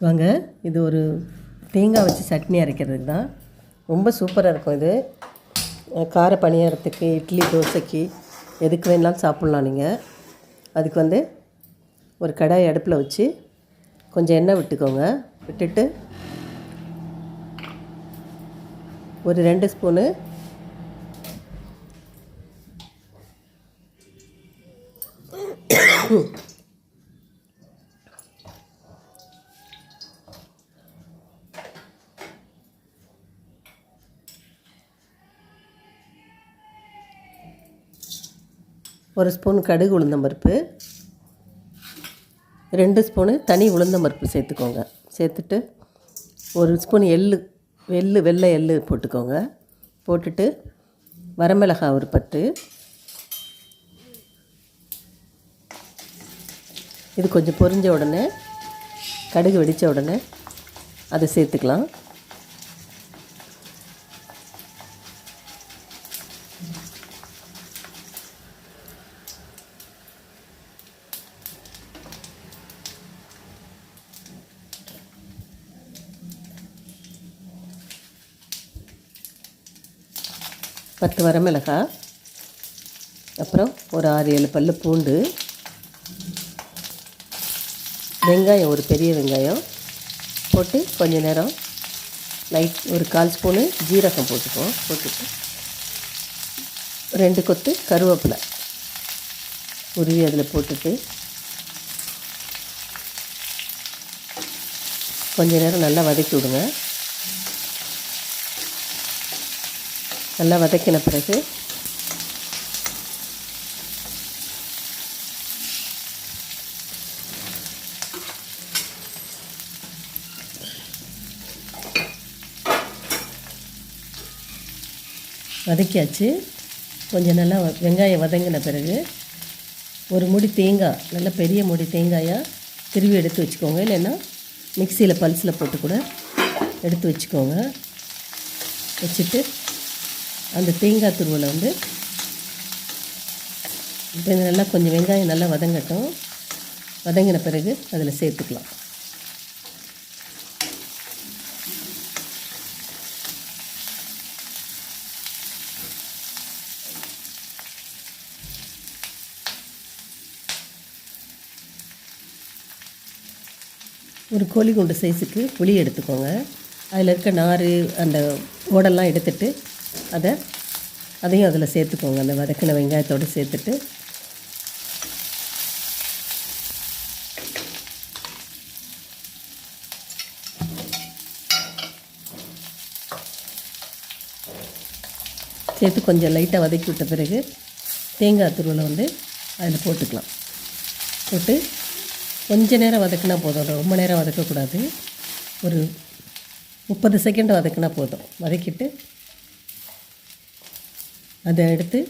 வாங்க இது ஒரு தேங்காய் வச்சு சட்னி அரைக்கிறதுக்கு தான். ரொம்ப சூப்பராக இருக்கும் இது. கார பணியாரத்துக்கு இட்லி தோசைக்கு எதுக்கு வேணாலும் சாப்பிட்லாம் நீங்கள் அதுக்கு வந்து ஒரு கடாய் அடுப்பில் வச்சு கொஞ்சம் எண்ணெய் விட்டுக்கோங்க. விட்டுட்டு ஒரு ரெண்டு ஸ்பூனு ஒரு ஸ்பூன் கடுகு உளுந்தம்பருப்பு ரெண்டு ஸ்பூனு தனி உளுந்தம்பருப்பு சேர்த்துக்கோங்க. சேர்த்துட்டு ஒரு ஸ்பூன் எள்ளு எள் வெள்ளை எள்ளு போட்டுக்கோங்க. போட்டுட்டு வரமிளகாய் ஒரு பத்து இது கொஞ்சம் பொரிஞ்ச உடனே கடுகு வெடித்த உடனே அதை சேர்த்துக்கலாம். பத்து வரமிளகாய் அப்புறம் ஒரு ஆறு ஏழு பல் பூண்டு வெங்காயம் ஒரு பெரிய வெங்காயம் போட்டு கொஞ்ச நேரம் லைட் ஒரு கால் ஸ்பூனு ஜீரகம் போட்டுக்குவோம் போட்டுட்டு. ரெண்டு கொத்து கருவேப்பிலை உருவி அதில் போட்டுட்டு கொஞ்ச நேரம் நல்லா வதக்கி விடுங்க. நல்லா வதக்கின பிறகு வதக்கியாச்சு. கொஞ்சம் நல்லா வெங்காயம் வதங்கின பிறகு ஒரு முடி தேங்காய் நல்ல பெரிய முடி தேங்காயாக திருவி எடுத்து வச்சுக்கோங்க. இல்லைன்னா மிக்சியில் பல்ஸில் போட்டு கூட எடுத்து வச்சுக்கோங்க. வச்சுட்டு அந்த தேங்காய் துருவலை வந்து இப்போ இது நல்லா கொஞ்சம் வெங்காயம் நல்லா வதங்கட்டும். வதங்கின பிறகு அதில் சேர்த்துக்கலாம். ஒரு கோழி குண்டு சைஸுக்கு புளி எடுத்துக்கோங்க. அதில் இருக்க நார் அந்த ஓடெல்லாம் எடுத்துட்டு அதை அதையும் அதில் சேர்த்துக்கோங்க. அந்த வதக்கின வெங்காயத்தோடு சேர்த்துட்டு சேர்த்து கொஞ்சம் லைட்டாக வதக்கி விட்ட பிறகு தேங்காய் துருவலை வந்து அதில் போட்டுக்கலாம். போட்டு கொஞ்ச நேரம் வதக்குனா போதும். ரொம்ப நேரம் வதக்கக்கூடாது. ஒரு முப்பது செகண்ட் வதக்குனா போதும். வதக்கிட்டு அதை எடுத்து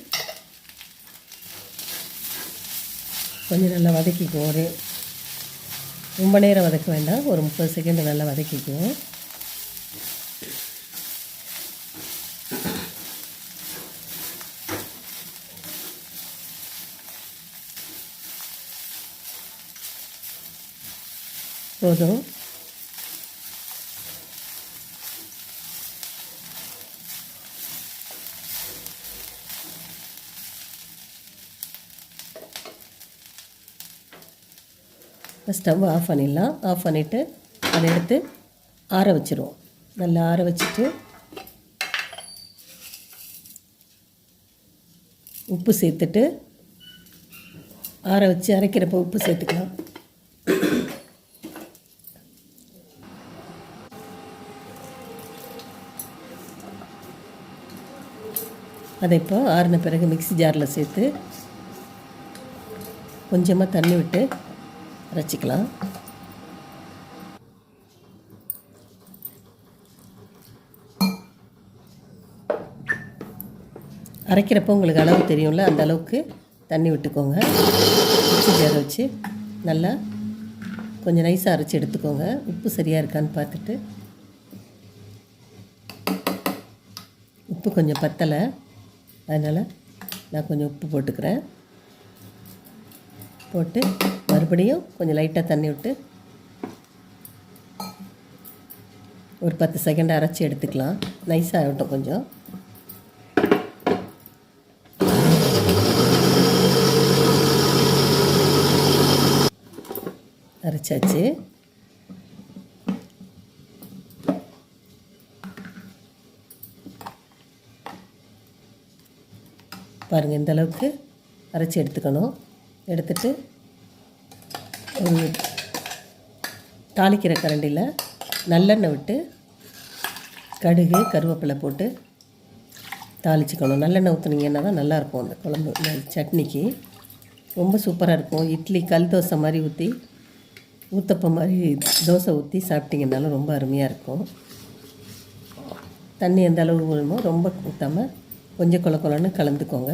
கொஞ்சம் நல்லா வதக்கிக்குவோம் ஒரு ரொம்ப நேரம் வதக்க வேண்டாம். ஒரு முப்பது செகண்ட் நல்லா வதக்கிக்குவோம் போதும். ஸ்டவ் ஆஃப் பண்ணிடலாம். ஆஃப் பண்ணிவிட்டு அதை எடுத்து ஆற வச்சுருவோம். நல்லா ஆற வச்சுட்டு உப்பு சேர்த்துட்டு ஆற வச்சு அரைக்கிறப்ப உப்பு சேர்த்துக்கலாம். அதை இப்போ ஆறின பிறகு மிக்ஸி ஜாரில் சேர்த்து கொஞ்சமாக தண்ணி விட்டு அரைச்சிக்கலாம் அரைக்கிறப்போ உங்களுக்கு அளவு தெரியும்ல அந்த அளவுக்கு தண்ணி விட்டுக்கோங்க. மிக்ஸி ஜாரை வச்சு நல்லா கொஞ்சம் நைஸாக அரைச்சி எடுத்துக்கோங்க. உப்பு சரியாக இருக்கான்னு பார்த்துட்டு. உப்பு கொஞ்சம் பத்தலை. அதனால் நான் கொஞ்சம் உப்பு போட்டுக்கிறேன். போட்டு மறுபடியும் கொஞ்சம் லைட்டாக தண்ணி விட்டு ஒரு பத்து செகண்ட் அரைச்சி எடுத்துக்கலாம். நைஸாக ஆகட்டும் கொஞ்சம். அரைச்சாச்சு. பாருங்கள் இந்த அளவுக்கு அரைச்சி எடுத்துக்கணும். எடுத்துட்டு ஒரு தாளிக்கிற கரண்டியில் நல்லெண்ணெய் விட்டு கடுகு கருவேப்பிலை போட்டு தாளிச்சுக்கணும். நல்லெண்ணெய் ஊற்றுனீங்கன்னா தான் நல்லாயிருக்கும் அந்த குழம்பு இந்த சட்னிக்கு. ரொம்ப சூப்பராக இருக்கும். இட்லி கல் தோசை மாதிரி ஊற்றி ஊத்தப்பம் மாதிரி தோசை ஊற்றி சாப்பிட்டிங்கனாலும் ரொம்ப அருமையாக இருக்கும். தண்ணி எந்த அளவு வேணுமோ ரொம்ப ஊற்றாமல் கொஞ்சம் கொல கொலன்னு கலந்துக்கோங்க.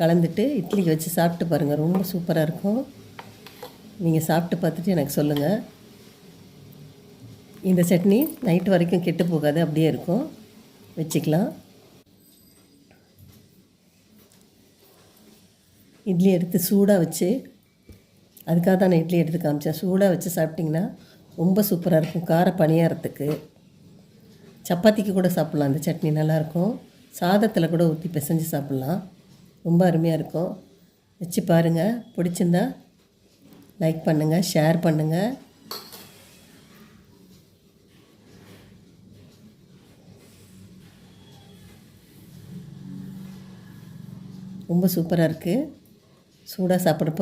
கலந்துட்டு இட்லிக்கு வச்சு சாப்பிட்டு பாருங்கள் ரொம்ப சூப்பராக இருக்கும். நீங்கள் சாப்பிட்டு பார்த்துட்டு எனக்கு சொல்லுங்கள் இந்த சட்னி நைட்டு வரைக்கும் கெட்டு போகாது அப்படியே இருக்கும். வச்சுக்கலாம். இட்லி எடுத்து சூடாக வச்சு அதுக்காக தான் நான் இட்லி எடுத்து காமிச்சேன். சூடாக வச்சு சாப்பிட்டிங்கன்னா ரொம்ப சூப்பராக இருக்கும். கார பணியாரத்துக்கு. சப்பாத்திக்கு கூட சாப்பிட்லாம். அந்த சட்னி நல்லாயிருக்கும் சாதத்தில் கூட ஊற்றி பிசைஞ்சு சாப்பிட்லாம். ரொம்ப அருமையாக இருக்கும். வச்சு பாருங்கள் பிடிச்சிருந்தா லைக் பண்ணுங்கள் ஷேர் பண்ணுங்கள் ரொம்ப சூப்பராக இருக்குது சூடாக சாப்பிட்றப்ப